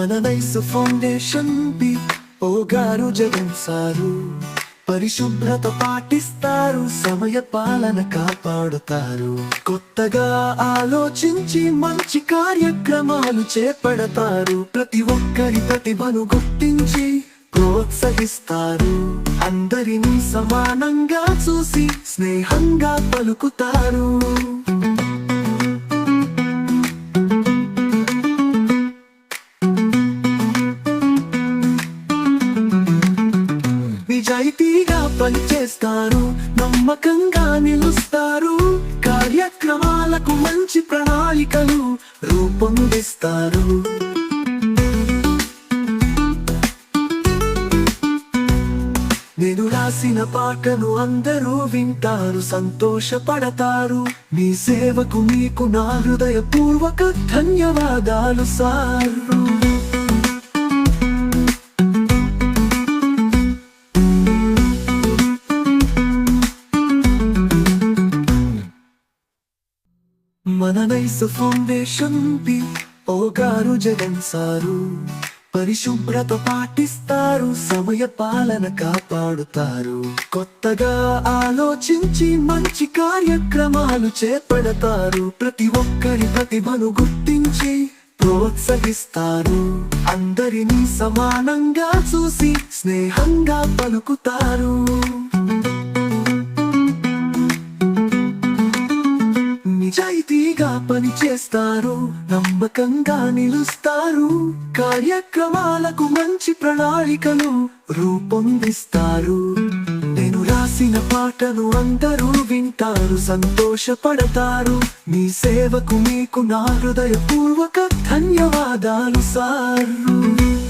మన nice foundation B ఓ గారు Jagan sir పరిశుభ్రత పాటిస్తారు సమయ పాలన కాపాడుతారు. కొత్తగా ఆలోచించి మంచి కార్యక్రమాలు చేపడతారు. ప్రతి ఒక్కరి ప్రతిభను గుర్తించి ప్రోత్సహిస్తారు. అందరినీ సమానంగా చూసి స్నేహంగా పలుకుతారు. పనిచేస్తారు. నమ్మకంగా నిలుస్తారు. కార్యక్రమాలకు మంచి ప్రణాళికలు రూపొందిస్తారు. నేను రాసిన పాటను అందరూ వింటారు సంతోషపడతారు. మీ సేవకు మీకు నా హృదయపూర్వక ధన్యవాదాలు సారు. మన నైస్ ఫౌండేషన్ పి. ఓ గారు జగన్ సారు. పరిశుభ్రత పాటిస్తారు సమయ పాలన కాపాడుతారు. కొత్తగా ఆలోచించి మంచి కార్యక్రమాలు చేపడతారు. ప్రతి ఒక్కరి ప్రతిభను గుర్తించి ప్రోత్సహిస్తారు. అందరినీ సమానంగా చూసి స్నేహంగా పలుకుతారు. నిజాయితీగా పనిచేస్తారు నమ్మకంగా నిలుస్తారు కార్యక్రమాలకు మంచి ప్రణాళికలు రూపొందిస్తారు. నేను రాసిన పాటను అందరూ వింటారు సంతోషపడతారు. మీ సేవకు మీకు నా హృదయపూర్వక ధన్యవాదాలు సారు.